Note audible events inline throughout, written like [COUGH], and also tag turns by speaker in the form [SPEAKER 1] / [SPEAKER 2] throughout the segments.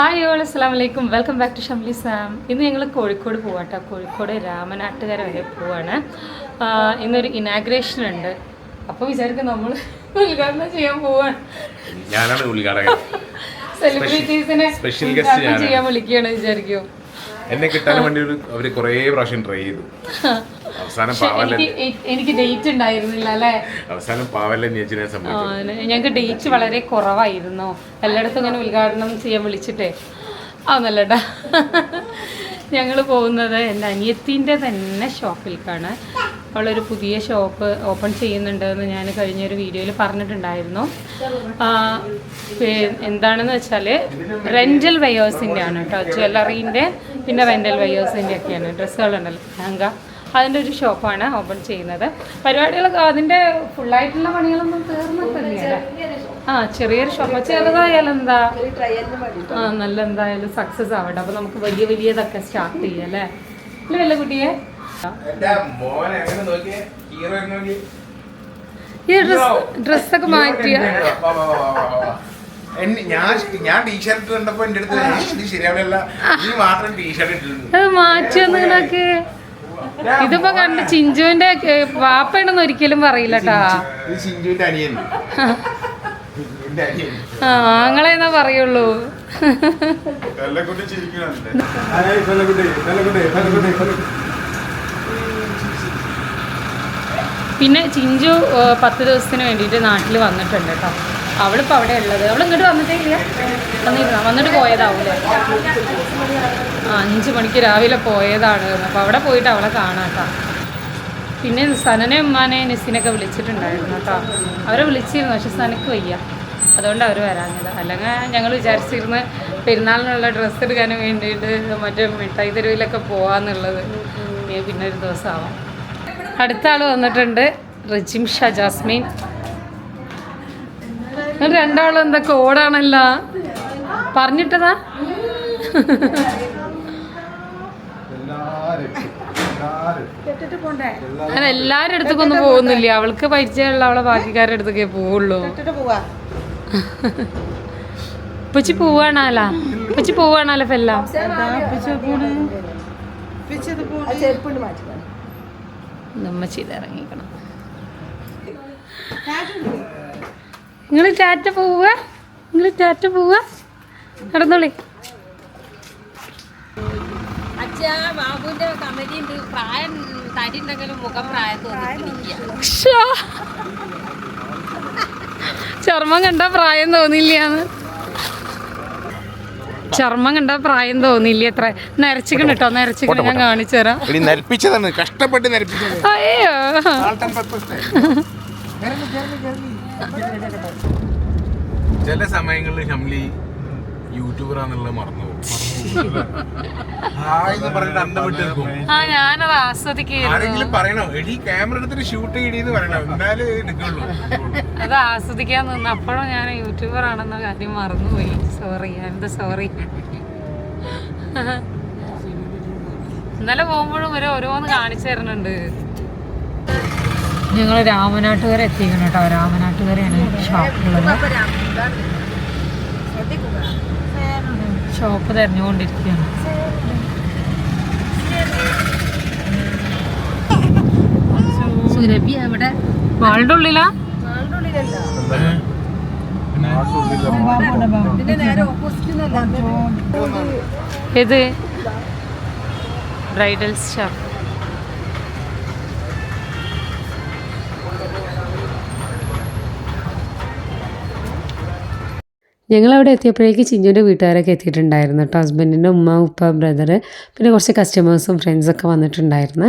[SPEAKER 1] Hi all അസ്സാം വലൈക്കും welcome back to Shamli Sam ഇന്ന് ഞങ്ങൾ കോഴിക്കോട് പോവാട്ടോ. കോഴിക്കോട് രാമനാട്ടുകര വരെ പോവാണ്. ഇന്നൊരു ഇനാഗ്രേഷൻ ഉണ്ട്. അപ്പോൾ വിചാരിക്കും നമ്മൾ ഉദ്ഘാടനം ചെയ്യാൻ പോവാണ്.
[SPEAKER 2] ഞാനാണ് ഉദ്ഘാടകൻ.
[SPEAKER 1] സെലിബ്രിറ്റീസിനെ ഉദ്ഘാടനം ചെയ്യാൻ വിളിക്കുകയാണ് വിചാരിക്കും.
[SPEAKER 2] എന്നെ കിട്ടാൻ വേണ്ടി ഒരു അവർ കുറേ പ്രാവശ്യം ട്രൈ ചെയ്തു. അവസാനം പാവല്ല
[SPEAKER 1] എനിക്ക് ഡേറ്റ് ഉണ്ടായിരുന്നില്ല അല്ലേ?
[SPEAKER 2] അവസാനം പാവല്ല ചേച്ചിനെ
[SPEAKER 1] സംബന്ധിച്ചു
[SPEAKER 2] ഞങ്ങക്ക്
[SPEAKER 1] ഞങ്ങൾക്ക് ഡേറ്റ് വളരെ കുറവായിരുന്നു. എല്ലായിടത്തും ഇങ്ങനെ ഉദ്ഘാടനം ചെയ്യാൻ വിളിച്ചിട്ടേ. ആ നല്ലടാ ഞങ്ങൾ പോകുന്നത് എന്റെ അനിയത്തിന്റെ തന്നെ ഷോപ്പിലേക്കാണ് അവളൊരു പുതിയ ഷോപ്പ് ഓപ്പൺ ചെയ്യുന്നുണ്ടെന്ന് ഞാൻ കഴിഞ്ഞൊരു വീഡിയോയിൽ പറഞ്ഞിട്ടുണ്ടായിരുന്നു. എന്താണെന്ന് വെച്ചാൽ റെന്റൽ വെയേഴ്സിന്റെ ആണ് കേട്ടോ ജ്വല്ലറീന്റെ പിന്നെ റെന്റൽ വെയേഴ്സിന്റെ ഒക്കെയാണ്. ഡ്രസ്സുകളുണ്ടല്ലോ ലഹങ്ക. അതിന്റെ ഒരു ഷോപ്പാണ് ഓപ്പൺ ചെയ്യുന്നത്. പരിപാടികളൊക്കെ അതിന്റെ ഫുള്ളായിട്ടുള്ള പണികളൊന്നും തീർന്നിട്ടില്ല ആ ചെറിയൊരു ഷോപ്പ് ചെറുതായാലും എന്താ? ആ നല്ല എന്തായാലും സക്സസ് ആവട്ടെ. അപ്പോൾ നമുക്ക് വലിയ വലിയതൊക്കെ സ്റ്റാർട്ട് ചെയ്യാം അല്ലേ? അല്ലേ കുട്ടിയെ?
[SPEAKER 2] മോനെ അങ്ങനെ നോക്കിയേ
[SPEAKER 1] ഈ ഡ്രസ് ഡ്രസ്സൊക്കെ മാറ്റിയ.
[SPEAKER 2] എന്നെ ഞാൻ ഞാൻ ടീഷർട്ട് കണ്ടപ്പോ എന്റെ അടുത്ത് "ഏയ്, ഇത് ശരിയാവില്ല നീ മാത്രം ടീഷർട്ട് ഇട്ടിട്ടുണ്ട്
[SPEAKER 1] അത് മാറ്റി വന്നിങ്ങനൊക്കെ ഇതിപ്പോ കണ്ട് ചിഞ്ചുവിന്റെ വാപ്പയാണെന്ന് ഒരിക്കലും പറയില്ല
[SPEAKER 2] ചിഞ്ചുവിന്റെ അനിയൻ.
[SPEAKER 1] ആങ്ങളെന്നാ പറയുള്ളൂ.
[SPEAKER 2] ചിരിക്കുന്നുണ്ട്
[SPEAKER 1] പിന്നെ ചിഞ്ചു പത്ത് ദിവസത്തിന് വേണ്ടിയിട്ട് നാട്ടിൽ വന്നിട്ടുണ്ട് കേട്ടോ അവളിപ്പോൾ അവിടെ ഉള്ളത് അവൾ ഇങ്ങോട്ട് വന്നിട്ടേ ഇല്ല വന്നിരുന്ന വന്നിട്ട് പോയതാവൂലേ? അഞ്ച് മണിക്ക് രാവിലെ പോയതാണ്. അപ്പോൾ അവിടെ പോയിട്ട് അവളെ കാണാം കേട്ടോ പിന്നെ സനനെ ഉമ്മാനെ നെസ്സിനൊക്കെ വിളിച്ചിട്ടുണ്ടായിരുന്നു കേട്ടോ അവരെ വിളിച്ചിരുന്നു പക്ഷെ സനക്ക് വയ്യ. അതുകൊണ്ട് അവർ വരാഞ്ഞത്. അല്ലെങ്കിൽ ഞങ്ങൾ വിചാരിച്ചിരുന്ന് പെരുന്നാളിനുള്ള ഡ്രസ്സ് എടുക്കാൻ വേണ്ടിയിട്ട് മറ്റേ മിഠായി തെരുവിലൊക്കെ പോവാന്നുള്ളത്. ഇനി പിന്നെ ഒരു ദിവസമാവാം അടുത്ത ആൾ വന്നിട്ടുണ്ട്. റജിം ഷാ ജാസ്മിൻ. രണ്ടാളും എന്താ കോഡാണല്ലോ പറഞ്ഞിട്ടതാ? അങ്ങനെ അടുത്തേക്ക് ഒന്നും പോകുന്നില്ല. അവൾക്ക് പരിചയമുള്ള അവളെ ബാക്കിക്കാരുടെ അടുത്തേക്കേ പോവുള്ളൂ. ഉപ്പച്ചി പോവാണാലാ? ഉപ്പച്ചി പോവാണാലോ ഫെല്ല? നമ്മ ചെയ്ത് ഇറങ്ങിക്കണം നിങ്ങൾ ടാറ്റ പോവുക. നിങ്ങൾ ടാറ്റ പോവുക. നടന്നോളി.
[SPEAKER 3] ബാബുവിന്റെ ഉണ്ട്. പ്രായം തടി ഉണ്ടെങ്കിലും മുഖം പ്രായം.
[SPEAKER 1] ചർമ്മം കണ്ട പ്രായം തോന്നില്ലാന്ന് ചർമ്മം കണ്ട പ്രായം തോന്നില്ല എത്ര നരച്ചിക്കണ കേട്ടോ നരച്ചിക്കണ. ഞാൻ കാണിച്ചു തരാം.
[SPEAKER 2] നരപ്പിച്ചതാണ്. കഷ്ടപ്പെട്ട്
[SPEAKER 1] അയ്യോ.
[SPEAKER 2] ചില സമയങ്ങളിൽ ഷംലി യൂട്യൂബറാന്നുള്ളത് മറന്നു [LAUGHS]
[SPEAKER 1] ആ ഞാനത് ആസ്വദിക്കുകയായിരുന്നു.
[SPEAKER 2] ആരെങ്കിലും പറയണോ എടി ക്യാമറ എടുത്തിട്ട് ഷൂട്ട് ചെയ്യണീന്ന് പറയണോ. എന്നാലേ നിൽക്കുള്ളൂ
[SPEAKER 1] അത് ആസ്വദിക്കാൻ നിന്ന് അപ്പോഴും ഞാൻ യൂട്യൂബർ ആണെന്ന കാര്യം മറന്നുപോയി. സോറി എന്താ സോറി ഇന്നലെ പോകുമ്പോഴും ഒരു ഓരോന്ന് കാണിച്ചു തരുന്നുണ്ട്. ഞങ്ങൾ രാമനാട്ടുകാരെ എത്തിക്കണം കേട്ടോ. രാമനാട്ടുകാരെയാണ് ഷോപ്പുള്ളത് ഷോപ്പ് തെരഞ്ഞുകൊണ്ടിരിക്കുകയാണ്.
[SPEAKER 3] സുരഭി അവിടെ
[SPEAKER 1] വാളുടെ ഉള്ളിലാ?
[SPEAKER 3] ഇത് ബ്രൈഡൽ ഓപ്പോസിറ്റ്
[SPEAKER 1] ഏത് അവിടെ എത്തിയപ്പോഴേക്ക് ചിഞ്ചുവിന്റെ വീട്ടുകാരൊക്കെ എത്തിയിട്ടുണ്ടായിരുന്നു കേട്ടോ. ഹസ്ബൻഡിന്റെ ഉമ്മ ഉപ്പ ബ്രദർ പിന്നെ കുറച്ച് കസ്റ്റമേഴ്സും ഫ്രണ്ട്സൊക്കെ വന്നിട്ടുണ്ടായിരുന്നു.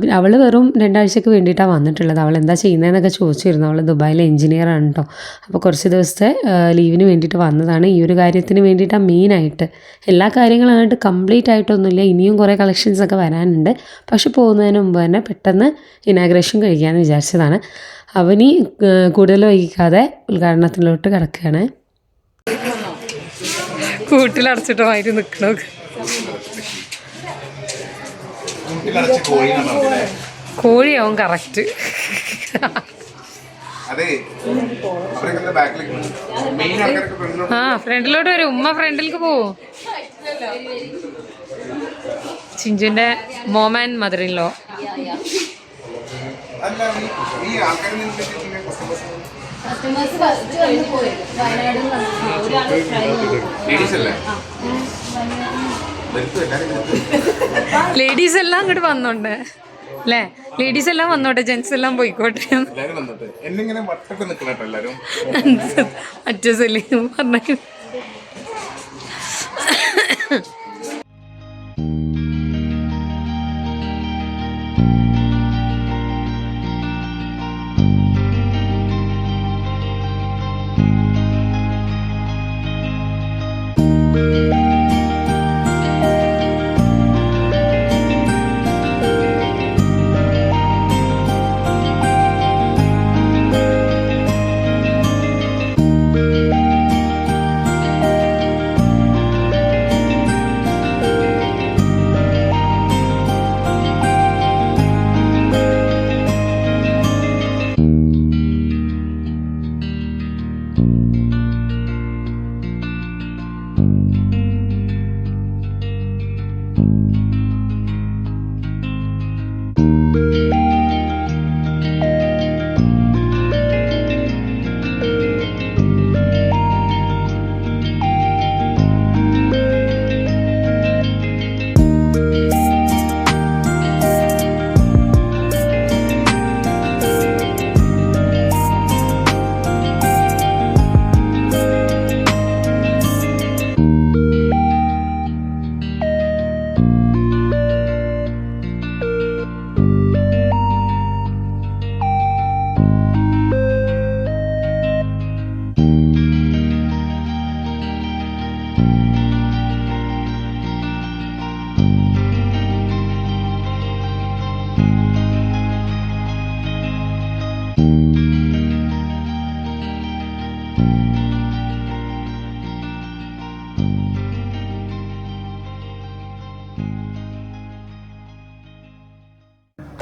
[SPEAKER 1] പിന്നെ അവൾ വെറും രണ്ടാഴ്ചയ്ക്ക് വേണ്ടിയിട്ടാണ് വന്നിട്ടുള്ളത്. അവൾ എന്താ ചെയ്യുന്നതെന്നൊക്കെ ചോദിച്ചിരുന്നു. അവൾ ദുബായിലെ എഞ്ചിനീയറാണ് കേട്ടോ അപ്പോൾ കുറച്ച് ദിവസത്തെ ലീവിന് വേണ്ടിയിട്ട് വന്നതാണ്. ഈ ഒരു കാര്യത്തിന് വേണ്ടിയിട്ടാണ് മെയിനായിട്ട് എല്ലാ കാര്യങ്ങളായിട്ട് കംപ്ലീറ്റ് ആയിട്ടൊന്നുമില്ല. ഇനിയും കുറേ കളക്ഷൻസ് ഒക്കെ വരാനുണ്ട്. പക്ഷെ പോകുന്നതിന് മുമ്പ് തന്നെ പെട്ടെന്ന് ഇനാഗ്രേഷൻ കഴിക്കാമെന്ന് വിചാരിച്ചതാണ്. അവനി കൂടുതൽ വൈകിക്കാതെ ഉദ്ഘാടനത്തിലോട്ട് കിടക്കുകയാണ്. കൂട്ടിലടച്ചിട്ട് മാറ്റി നിൽക്കണോ. കോഴിയാവും കറക്റ്റ്. ആ ഫ്രണ്ടിലോട്ട് വരും ഉമ്മ ഫ്രണ്ടിലേക്ക് പോവും. ചിഞ്ചുന്റെ മോമാൻ മദറിൻലോ
[SPEAKER 2] അല്ല ഈ- ആൾക്കാർ കസ്റ്റമേഴ്സ് ലേഡീസ് അല്ലേ?
[SPEAKER 1] ലേഡീസ് എല്ലാം അങ്ങോട്ട് വന്നോണ്ട്. അല്ലേ ലേഡീസ് എല്ലാം വന്നോട്ടെ ജെന്റ്സ് എല്ലാം പോയിക്കോട്ടെ. മറ്റേ സെല്ലി പറഞ്ഞു.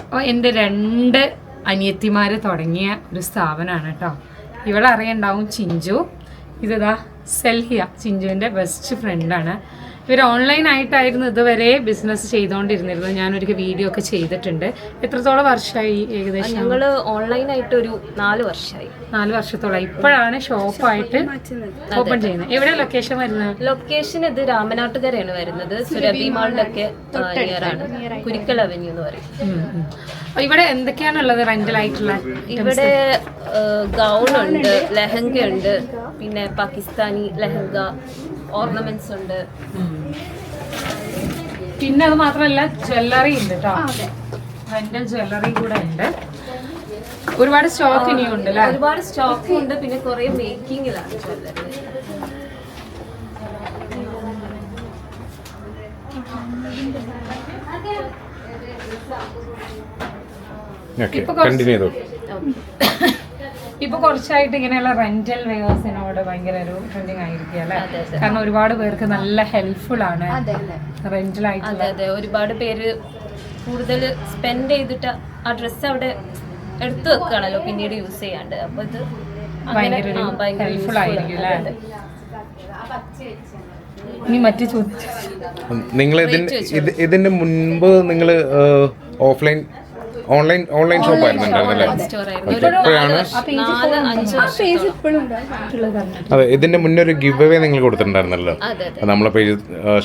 [SPEAKER 1] അപ്പോൾ എന്റെ രണ്ട് അനിയത്തിമാർ തുടങ്ങിയ ഒരു സ്ഥാപനമാണ് കേട്ടോ. ഇവളറിയണ്ടാവും ചിഞ്ചു. ഇതാ സെൽഹിയ ചിഞ്ചുവിന്റെ ബെസ്റ്റ് ഫ്രണ്ടാണ് ഇവർ ഓൺലൈനായിട്ടായിരുന്നു ഇതുവരെ ബിസിനസ് ചെയ്തുകൊണ്ടിരുന്നിരുന്നത് ഞാനൊരു വീഡിയോ ഒക്കെ ചെയ്തിട്ടുണ്ട്. എത്രത്തോളം വർഷമായി ഏകദേശം?
[SPEAKER 3] ഞങ്ങൾ ഓൺലൈനായിട്ട് ഒരു നാല് വർഷമായി
[SPEAKER 1] നാല് വർഷത്തോളം. ഇപ്പോഴാണ് ഷോപ്പായിട്ട് ഓപ്പൺ ചെയ്യുന്നത്. എവിടെ ലൊക്കേഷൻ വരുന്നത്?
[SPEAKER 3] ലൊക്കേഷൻ ഇത് രാമനാട്ടുകരയാണ് വരുന്നത്. സുരഭി മാളിന്റെ ഒക്കെ കുരിക്കൽ അവന്യൂ എന്ന് പറയും.
[SPEAKER 1] ഇവിടെ എന്തൊക്കെയാണുള്ളത് റെന്റലായിട്ടുള്ള
[SPEAKER 3] ഇവിടെ ഗൗൺ ഉണ്ട് ലെഹങ്ക ഉണ്ട് പിന്നെ പാകിസ്ഥാനി ലെഹങ്ക ഓർണമെന്റ്സ് ഉണ്ട്.
[SPEAKER 1] പിന്നെ അത് മാത്രമല്ല ജ്വല്ലറി ഉണ്ട് കേട്ടോ റെന്റൽ ജ്വല്ലറി കൂടെ ഉണ്ട്. ഒരുപാട് സ്റ്റോക്ക് ഇനിയും ഉണ്ട് അല്ലേ
[SPEAKER 3] ഒരുപാട് സ്റ്റോക്ക് ഉണ്ട് പിന്നെ കുറെ മേക്കിങ്ങിലാണ് ജ്വല്ലറി.
[SPEAKER 1] ഇപ്പൊ
[SPEAKER 2] കണ്ടിന്യൂ ചെയ്തു.
[SPEAKER 1] ഇപ്പൊ കുറച്ചായിട്ട് ഇങ്ങനെയുള്ള റെന്റൽ വേഴ്സിനോട് ഭയങ്കര ഒരു ട്രെൻഡിങ് ആയിരിക്കും അല്ലെ. കാരണം ഒരുപാട് പേർക്ക് നല്ല ഹെൽപ്ഫുൾ ആണ് റെന്റൽ ആയിട്ട്
[SPEAKER 3] അതെ അതെ. ഒരുപാട് പേര് കൂടുതൽ സ്പെൻഡ് ചെയ്തിട്ട് ആ ഡ്രസ്സ് അവിടെ എടുത്തു വെക്കുകയാണല്ലോ പിന്നീട് യൂസ് ചെയ്യാണ്ട്. അപ്പൊ ഇത്
[SPEAKER 1] ഭയങ്കര ഹെൽപ്ഫുൾ ആയിരിക്കും. അല്ലേ? ഇനി മറ്റു ചോദിച്ചു
[SPEAKER 4] നിങ്ങൾ ഇതിന്റെ ഇത് ഇതിന്റെ മുൻപ് നിങ്ങൾ ഓഫ്ലൈൻ ഓൺലൈൻ ഓൺലൈൻ ഷോപ്പ് ആയിരുന്നു. അതെ ഇതിന്റെ മുന്നേ ഒരു ഗിവ് അവേ നിങ്ങൾ കൊടുത്തിട്ടുണ്ടായിരുന്നല്ലോ. നമ്മളെ പേജ്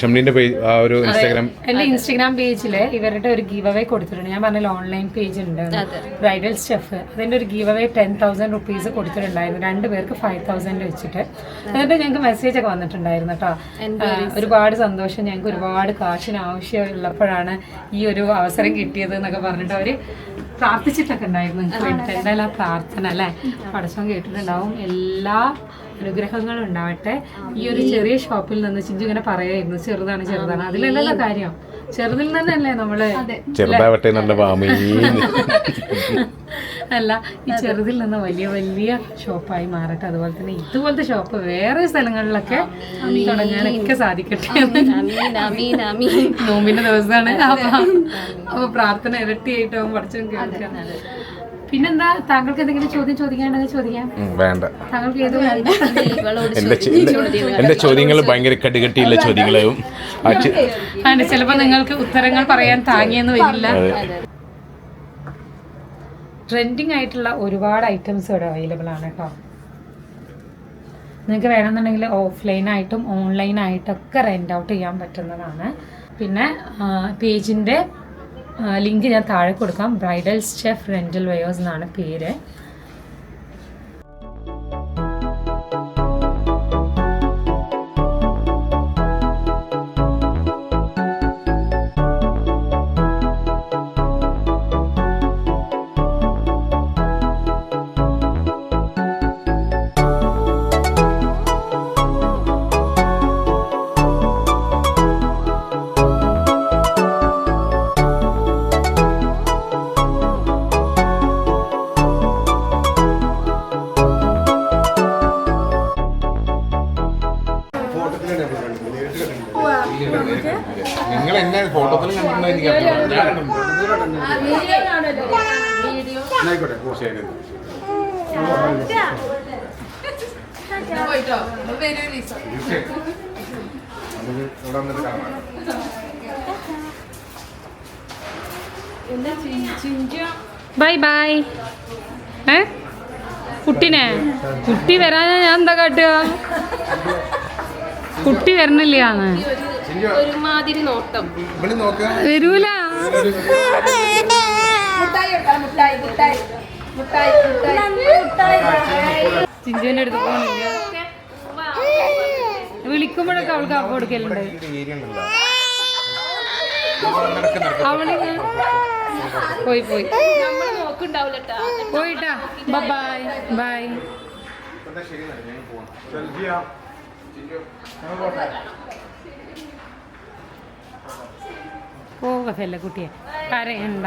[SPEAKER 4] ഷംലിന്റെ പേജ് ആ ഒരു ഇൻസ്റ്റാഗ്രാം
[SPEAKER 1] എന്റെ ഇൻസ്റ്റാഗ്രാം പേജിൽ ഇവരുടെ ഒരു ഗിഫ് അവേ കൊടുത്തിട്ടുണ്ട്. ഞാൻ പറഞ്ഞ ഓൺലൈൻ പേജ് ഉണ്ട്. ബ്രൈഡൽ സ്റ്റെഫ് അതിന്റെ ഒരു giveaway ten thousand rupees കൊടുത്തിട്ടുണ്ടായിരുന്നു. രണ്ട് പേർക്ക് ഫൈവ് തൗസൻഡ് വെച്ചിട്ട്. എന്നിട്ട് ഞങ്ങൾക്ക് മെസ്സേജ് ഒക്കെ വന്നിട്ടുണ്ടായിരുന്നു കേട്ടോ ഒരുപാട് സന്തോഷം. ഞങ്ങൾക്ക് ഒരുപാട് കാശിന് ആവശ്യമുള്ളപ്പോഴാണ് ഈ ഒരു അവസരം കിട്ടിയത് എന്നൊക്കെ പറഞ്ഞിട്ട് അവർ പ്രാർത്ഥിച്ചിട്ടൊക്കെ ഉണ്ടായിരുന്നു നിങ്ങൾക്ക് എന്തായാലും ആ പ്രാർത്ഥന അല്ലേ? പടസം കേട്ടിട്ടുണ്ടാവും. എല്ലാ അനുഗ്രഹങ്ങളും ഉണ്ടാവട്ടെ. ഈ ഒരു ചെറിയ ഷോപ്പിൽ നിന്ന് ചിഞ്ചു ഇങ്ങനെ പറയായിരുന്നു. ചെറുതാണ് ചെറുതാണ്. അതിലല്ലല്ലോ കാര്യം. ചെറുതിൽ നിന്നല്ലേ നമ്മൾ
[SPEAKER 4] ചെറുതാവട്ടെ [LAUGHS]
[SPEAKER 1] അല്ല ഈ ചെറുതിൽ നിന്ന് വലിയ വലിയ ഷോപ്പായി മാറട്ടെ. അതുപോലെ തന്നെ ഇതുപോലത്തെ ഷോപ്പ് വേറെ സ്ഥലങ്ങളിലൊക്കെ തുടങ്ങാനൊക്കെ സാധിക്കട്ടെ. നോമ്പിന്റെ ദിവസമാണ്. അപ്പൊ പ്രാർത്ഥന ഇരട്ടിയായിട്ടാവും പഠിച്ചും കേൾക്കാം.
[SPEAKER 5] പിന്നെന്താ താങ്കൾക്ക് എന്തെങ്കിലും ചോദ്യം ചോദിക്കാനുണ്ടെങ്കിൽ ചോദിക്കാം.
[SPEAKER 4] വേണ്ട.
[SPEAKER 5] താങ്കൾക്ക് ഏത്
[SPEAKER 4] എന്റെ ചോദ്യങ്ങൾ. ഭയങ്കര കടുകട്ടിയുള്ള
[SPEAKER 5] ചിലപ്പോൾ നിങ്ങൾക്ക് ഉത്തരങ്ങൾ പറയാൻ താങ്ങിയെന്ന് വരില്ല. ട്രെൻഡിങ് ആയിട്ടുള്ള ഒരുപാട് ഐറ്റംസ് ഇവിടെ അവൈലബിൾ ആണ് കേട്ടോ നിങ്ങൾക്ക് വേണമെന്നുണ്ടെങ്കിൽ ഓഫ്ലൈനായിട്ടും ഓൺലൈനായിട്ടൊക്കെ റെന്റ് ഔട്ട് ചെയ്യാൻ പറ്റുന്നതാണ്. പിന്നെ പേജിന്റെ ലിങ്ക് ഞാൻ താഴെ കൊടുക്കാം. ബ്രൈഡൽ ഷെഫ് റെന്റൽ വെയേഴ്സ് എന്നാണ് പേര്. കുട്ടി വരാൻ ഞാൻ എന്താ കാട്ടുക? കുട്ടി വരണില്ലാന്ന്
[SPEAKER 2] നോക്കുക
[SPEAKER 5] വരൂല. ചിഞ്ചുവിന്റെ അടുത്ത് പോണില്ല വിളിക്കുമ്പോഴൊക്കെ അവൾക്ക് അപ്പം കൊടുക്കലുണ്ട്.
[SPEAKER 2] പോയി പോയി.
[SPEAKER 5] പോയിട്ടാ. ബൈ അവൾ പോയി ശരി
[SPEAKER 6] നമ്മൾ ഞങ്ങൾ ട്ടാ.
[SPEAKER 5] ചെയ്യാം. ബൈ പോകത്തല്ല കുട്ടിയെ. കരയണ്ട.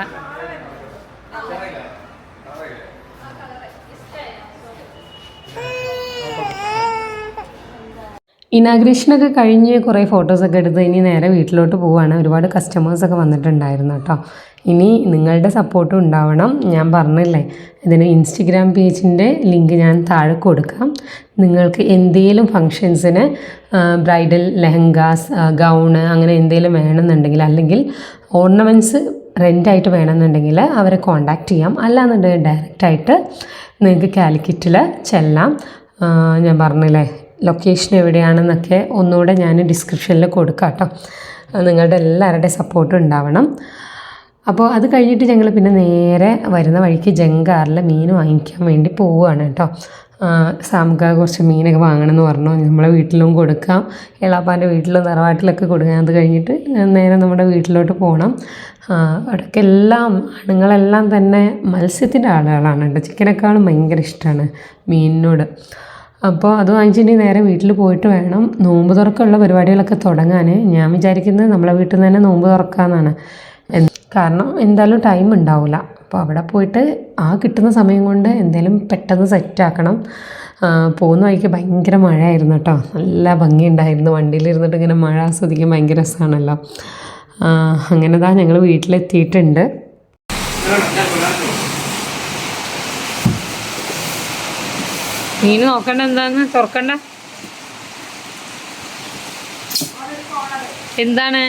[SPEAKER 5] ഇനാഗ്രേഷനൊക്കെ കഴിഞ്ഞ് കുറേ ഫോട്ടോസൊക്കെ എടുത്ത് ഇനി നേരെ വീട്ടിലോട്ട് പോവുകയാണ് ഒരുപാട് കസ്റ്റമേഴ്സൊക്കെ വന്നിട്ടുണ്ടായിരുന്നു കേട്ടോ. ഇനി നിങ്ങളുടെ സപ്പോർട്ടും ഉണ്ടാവണം. ഞാൻ പറഞ്ഞില്ലേ ഇതിന് ഇൻസ്റ്റഗ്രാം പേജിന്റെ ലിങ്ക് ഞാൻ താഴെ കൊടുക്കാം. നിങ്ങൾക്ക് എന്തെങ്കിലും ഫങ്ഷൻസിന് ബ്രൈഡൽ ലെഹങ്കാസ് ഗൗണ് അങ്ങനെ എന്തെങ്കിലും വേണമെന്നുണ്ടെങ്കിൽ അല്ലെങ്കിൽ ഓർണമെന്റ്സ് റെന്റായിട്ട് വേണമെന്നുണ്ടെങ്കിൽ അവരെ കോണ്ടാക്ട് ചെയ്യാം. അല്ലാന്നുണ്ടെങ്കിൽ ഡയറക്റ്റായിട്ട് നിങ്ങൾക്ക് കാലിക്കറ്റിൽ ചെല്ലാം. ഞാൻ പറഞ്ഞില്ലേ ലൊക്കേഷൻ എവിടെയാണെന്നൊക്കെ ഒന്നുകൂടെ ഞാൻ ഡിസ്ക്രിപ്ഷനിൽ കൊടുക്കാം കേട്ടോ. നിങ്ങളുടെ എല്ലാവരുടെയും സപ്പോർട്ടും ഉണ്ടാവണം. അപ്പോൾ അത് കഴിഞ്ഞിട്ട് ഞങ്ങൾ പിന്നെ നേരെ വരുന്ന വഴിക്ക് ജങ്കാറിൽ മീൻ വാങ്ങിക്കാൻ വേണ്ടി പോവുകയാണ് കേട്ടോ. സാമുക്ക കുറച്ച് മീനൊക്കെ വാങ്ങണമെന്ന് പറഞ്ഞു. നമ്മളെ വീട്ടിലും കൊടുക്കാം. എളാപ്പാന്റെ വീട്ടിലും തറവാട്ടിലൊക്കെ കൊടുക്കാം. അത് കഴിഞ്ഞിട്ട് നേരെ നമ്മുടെ വീട്ടിലോട്ട് പോകണം അവിടെയൊക്കെ എല്ലാം ആണുങ്ങളെല്ലാം തന്നെ മത്സ്യത്തിന്റെ ആളുകളാണ് കേട്ടോ. ചിക്കനേക്കാളും ഭയങ്കര ഇഷ്ടമാണ് മീനിനോട്. അപ്പോൾ അത് വാങ്ങിച്ചിട്ടുണ്ടെങ്കിൽ നേരെ വീട്ടിൽ പോയിട്ട് വേണം. നോമ്പ് തുറക്കമുള്ള പരിപാടികളൊക്കെ തുടങ്ങാൻ ഞാൻ വിചാരിക്കുന്നത് നമ്മളെ വീട്ടിൽ നിന്ന് തന്നെ നോമ്പ് തുറക്കാമെന്നാണ് കാരണം എന്തായാലും ടൈം ഉണ്ടാവില്ല അപ്പോൾ അവിടെ പോയിട്ട് ആ കിട്ടുന്ന സമയം കൊണ്ട് എന്തേലും പെട്ടെന്ന് സെറ്റാക്കണം പോകുന്ന വഴിക്ക് ഭയങ്കര മഴയായിരുന്നു കേട്ടോ. നല്ല ഭംഗിയുണ്ടായിരുന്നു. വണ്ടിയിലിരുന്നിട്ട് ഇങ്ങനെ മഴ ആസ്വദിക്കാൻ ഭയങ്കര രസമാണല്ലോ. അങ്ങനെ താ ഞങ്ങൾ വീട്ടിലെത്തിയിട്ടുണ്ട്. മീൻ നോക്കണ്ട എന്താന്ന്? തുറക്കണ്ട. എന്താണ്?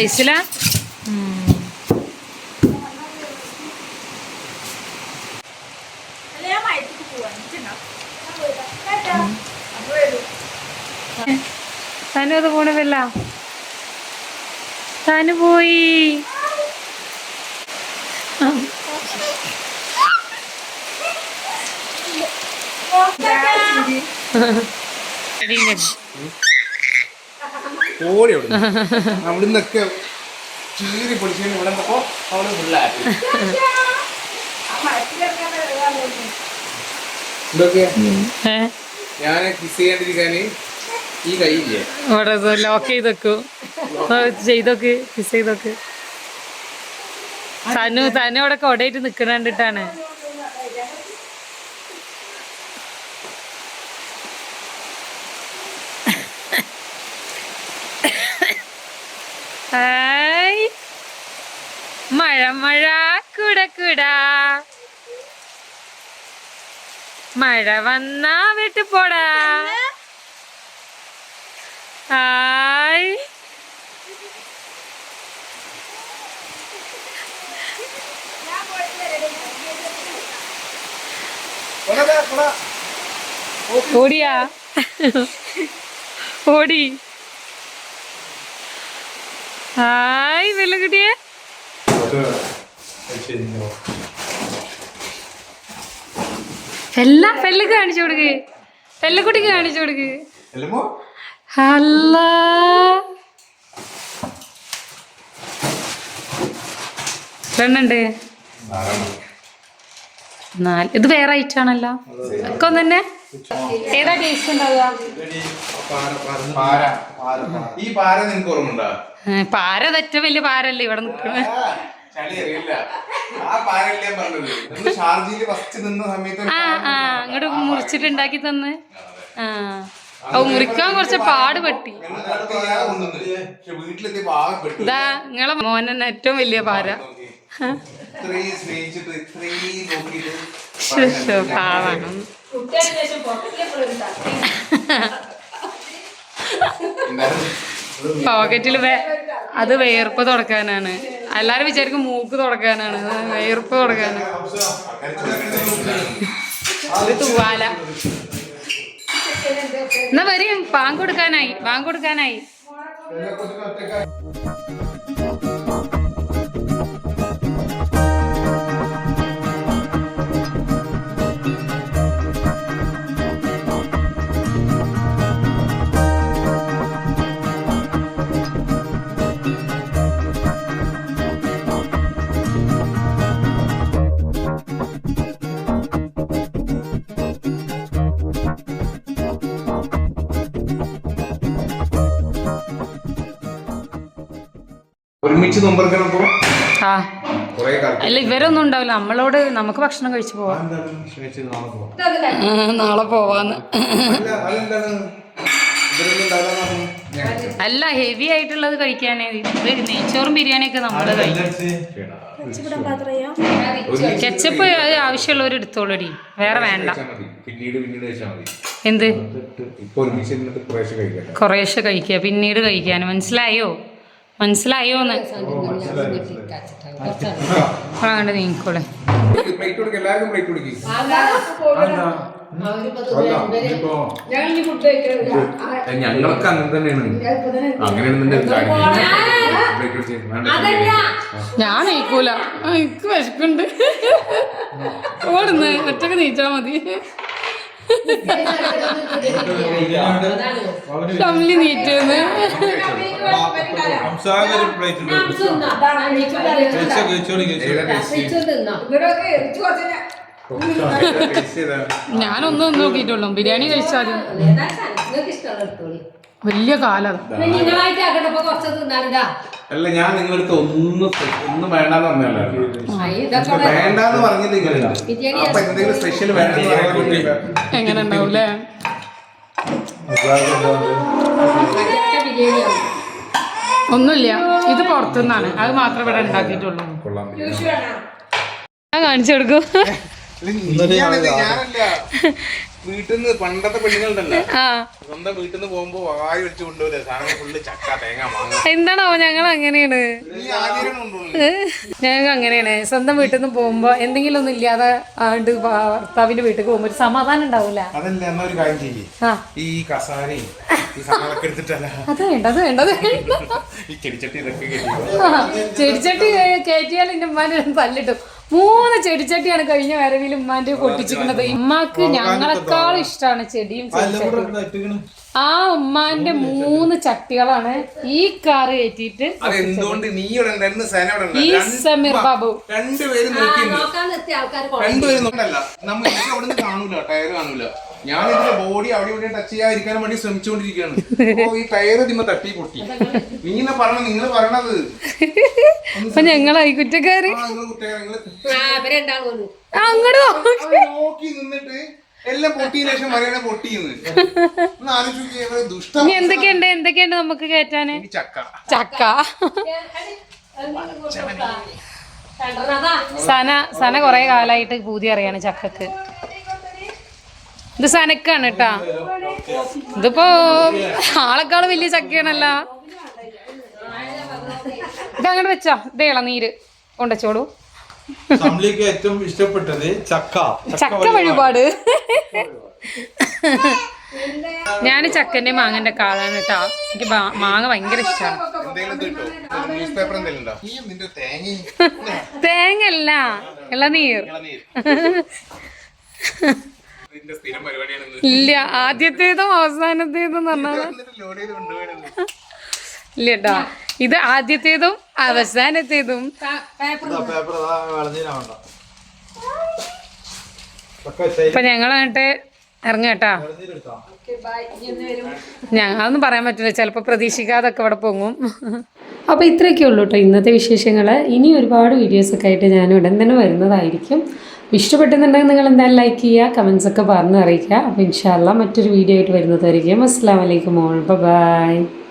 [SPEAKER 5] ഐസില തനു അത് പോണതല്ല. തനു പോയി. എടീ, ഇങ്ങട്.
[SPEAKER 2] ഓടി അവിടെ അവിടെ നിന്നൊക്കെ ചീരി പൊളിച്ചു ഇവിടെ നിന്നപ്പോ അവൾ ഫുള്ളാക്കി ഞാൻ കിസ് ചെയ്യാണ്ടിരിക്കാന് ഈ കൈയില്ലേ
[SPEAKER 5] അവിടെ ലോക്ക് ചെയ്ത് വെക്കൂ ചെയ്തോക്ക് കിസ് ചെയ്തോക്ക്. തനു തനു അവിടെ കൊടയിട്ട് നിക്കണ ഹായ്.
[SPEAKER 1] മഴ മഴ കുട കുട. മഴ വന്നാ വിട്ടു പോടാ. ഹായ്. ഓടിയാ. ഓടി. ഹായ് വെല്ലുകുട്ടിയെ എല്ലാ പെല്ലക്ക് കാണിച്ചു കൊടുക്ക്. പെല്ലക്കുട്ടിക്ക് കാണിച്ചു കൊടുക്ക്. അല്ല. രണ്ടുണ്ട് നാല്. ഇത് വേറെ ഐറ്റം ആണല്ലോ. ഒക്കെ ഒന്നെ തന്നെ ഏതാ ടേസ്റ്റ് ഉണ്ടാവുക?
[SPEAKER 2] ഈ പാര നിനക്ക് ഓർമ്മയുണ്ടോ?
[SPEAKER 1] ഏ, പാര തെറ്റ വലിയ പാരല്ലേ ഇവിടെ നിൽക്കുന്നത്. അങ്ങോട്ട് മുറിച്ചിട്ടുണ്ടാക്കി തന്ന്. ആ. ഓ മുറിക്കാൻ കുറച്ച് പാട് പെട്ടി. ഇതാ നിങ്ങളെ മോനെ ഏറ്റവും വലിയ പാര. പാവാണ്.
[SPEAKER 2] എന്തായാലും
[SPEAKER 1] പോക്കറ്റിൽ അത് വേർപ്പ് തുടക്കാനാണ്. എല്ലാരും വിചാരിക്കും മൂക്ക് തുടക്കാനാണ്. വേർപ്പ് തുടക്കാനാണ്. ഒരു തൂവാല. എന്നാ വരും പാങ്ക് കൊടുക്കാനായി. പാങ്ക് കൊടുക്കാനായി.
[SPEAKER 2] ഒരുമിച്ച്
[SPEAKER 1] ആ. അല്ല ഇവരൊന്നും ഉണ്ടാവില്ല. നമ്മളോട് നമുക്ക് ഭക്ഷണം കഴിച്ചു പോവാം. നാളെ പോവാന്ന്. അല്ല ഹെവി ആയിട്ടുള്ളത് കഴിക്കാനേ. ഇത് നെയ്ച്ചോറും ബിരിയാണിയൊക്കെ നമ്മൾ കഴിക്കും. കെച്ചപ്പ് ആവശ്യമുള്ളവർ എടുത്തോളൂടി. വേറെ വേണ്ട.
[SPEAKER 2] പിന്നീട് പിന്നീട് വെച്ചാൽ മതി.
[SPEAKER 1] എന്ത്?
[SPEAKER 2] കഴിക്കാൻ കുറേശ്ശെ
[SPEAKER 1] കഴിക്കുക. പിന്നീട് കഴിക്കാൻ മനസ്സിലായോ? അങ്ങോട്ട്
[SPEAKER 2] എല്ലാവർക്കും പ്ലേറ്റ് കൊടുക്കുക ഞങ്ങളൊക്കെ അങ്ങനെ തന്നെയാണ്. അങ്ങനെയാണെന്നുണ്ടെങ്കിൽ
[SPEAKER 1] ഞാൻ നീക്കൂല എനിക്ക് വിശക്കുണ്ട്. ഓടുന്ന് ഒറ്റയ്ക്ക് നീച്ചാ മതി. കമ്മിലി നീറ്റേന്ന്. ഞാനൊന്നും നോക്കിയിട്ടുള്ളൂ. ബിരിയാണി കഴിച്ചാലും. വലിയ കാലം.
[SPEAKER 2] അല്ല ഞാൻ നിങ്ങളടുത്ത് ഒന്നും ഒന്നും വേണ്ടെന്ന് പറഞ്ഞല്ലോ വേണ്ടാന്ന് എന്ന് നിങ്ങൾ അപ്പൊ എന്തെങ്കിലും സ്പെഷ്യൽ വേണ്ടെന്ന്
[SPEAKER 1] എങ്ങനെ ഉണ്ടാവൂലേ ഒന്നുമില്ല. ഇത് പുറത്തുനിന്നാണ്. അത് മാത്രമേ ഇവിടെ ഉണ്ടാക്കിയിട്ടുള്ളൂ. ഞാൻ കാണിച്ചു കൊടുക്കൂ. [LAUGHS]
[SPEAKER 2] വീട്ടിൽ നിന്ന് പണ്ടത്തെ പെണ്ണുങ്ങളുണ്ടല്ലോ. സ്വന്തം വീട്ടിൽ നിന്ന് പോകുമ്പോ വായി വെച്ച് കൊണ്ടുപോലെ സാധനം ഫുള്ള് ചക്ക തേങ്ങ മാങ്ങ.
[SPEAKER 1] എന്താണോ ഞങ്ങൾ അങ്ങനെയാണ്? ഞങ്ങൾ അങ്ങനെയാണ്. സ്വന്തം വീട്ടിൽ നിന്ന് പോകുമ്പോ എന്തെങ്കിലും ഒന്നും ഇല്ലാതെ ആണ്ട് ഭർത്താവിന്റെ വീട്ടിൽ പോകുമ്പോ ഒരു സമാധാനം ഉണ്ടാവൂല.
[SPEAKER 2] അതല്ല എന്നാ ഒരു കാര്യം ചെയ്യേ. ഈ കസാരയും
[SPEAKER 1] അത് വേണ്ട അത് വേണ്ട.
[SPEAKER 2] ചെടിച്ചട്ടി
[SPEAKER 1] കയറ്റിയാൽ എന്റെ ഉമ്മാനെ തല്ലിട്ടു മൂന്ന് ചെടിച്ചട്ടിയാണ് കഴിഞ്ഞ വരവിൽ ഉമ്മാന്റെ പൊട്ടിച്ചിരിക്കുന്നത്. ഉമ്മാക്ക് ഞങ്ങളെക്കാളും ഇഷ്ടമാണ് ചെടിയും ചെടിച്ചട്ടിയും. ആ ഉമ്മാന്റെ മൂന്ന് ചട്ടികളാണ് ഈ കാറ്
[SPEAKER 2] കയറ്റിട്ട്
[SPEAKER 1] ഈ സമീർ ബാബു.
[SPEAKER 2] രണ്ടുപേരും രണ്ടുപേരും കാണൂല ടയർ കാണൂല. ഞാൻ ഇതിന്റെ ബോഡി അവിടെ ഇവിടെ ടച്ച് ചെയ്യാതിരിക്കാൻ വേണ്ടി ശ്രമിച്ചുകൊണ്ടിരിക്കുകയാണ്. ഓ ഈ ടയർ ഇതിമ്മ തട്ടി പൊട്ടി. നീ എന്നാ പറഞ്ഞ നിങ്ങൾ പറഞ്ഞത്
[SPEAKER 1] അപ്പൊ ഞങ്ങളായി കുറ്റക്കാര്?
[SPEAKER 2] നോക്കി നിന്നിട്ട് എല്ലാം പൊട്ടിയ ശേഷം പറയണ പൊട്ടിയെന്ന് ദുഷ്ട
[SPEAKER 1] എന്തൊക്കെയുണ്ട്? എന്തൊക്കെയുണ്ട് നമുക്ക് കേറ്റാന്?
[SPEAKER 2] ചക്ക.
[SPEAKER 1] ചക്ക. സന സന കൊറേ കാലായിട്ട് പൂതി അറിയാണ് ചക്കക്ക്. ഇത് സനക്കാണ് കേട്ടാ. ഇതിപ്പോ ആളെക്കാളും വലിയ ചക്കയാണല്ലോ. ഇത് അങ്ങോട്ട് വെച്ചോ. ഇതേള ഇളനീര് കൊണ്ടുവച്ചോളൂ
[SPEAKER 6] ഏറ്റവും ഇഷ്ടപ്പെട്ടത് ചക്ക.
[SPEAKER 1] ചക്ക വഴിപാട്. ഞാൻ ചക്കന്റെ മാങ്ങന്റെ കാളാണ് കേട്ടാ. എനിക്ക് മാങ്ങ ഭയങ്കര ഇഷ്ടമാണ്
[SPEAKER 2] തേങ്ങ.
[SPEAKER 1] തേങ്ങല്ല ഇളനീർ. [LAUGHS] ഇല്ല ആദ്യത്തേതും അവസാനത്തേതും പറഞ്ഞാൽ ഇല്ല കേട്ടോ ഇത് ആദ്യത്തേതും അവസാനത്തേതും. ഇപ്പൊ ഞങ്ങളായിട്ട്
[SPEAKER 6] ഇറങ്ങട്ടാ
[SPEAKER 1] ഞങ്ങളൊന്നും പറയാൻ പറ്റില്ല ചിലപ്പോൾ പ്രതീക്ഷിക്കാതൊക്കെ ഇവിടെ പൊങ്ങും. അപ്പോൾ ഇത്രയൊക്കെ ഉള്ളൂ കേട്ടോ ഇന്നത്തെ വിശേഷങ്ങൾ ഇനി ഒരുപാട് വീഡിയോസൊക്കെ ആയിട്ട് ഞാൻ ഉടൻ തന്നെ വരുന്നതായിരിക്കും. ഇഷ്ടപ്പെട്ടെന്നുണ്ടെങ്കിൽ നിങ്ങൾ എന്തായാലും ലൈക്ക് ചെയ്യുക കമൻസ് ഒക്കെ പറഞ്ഞ് അറിയിക്കുക. അപ്പോൾ ഇൻഷാല്ല മറ്റൊരു വീഡിയോ ആയിട്ട് വരുന്നതായിരിക്കും. അസ്സാം വലൈക്കും മോൾ ബൈ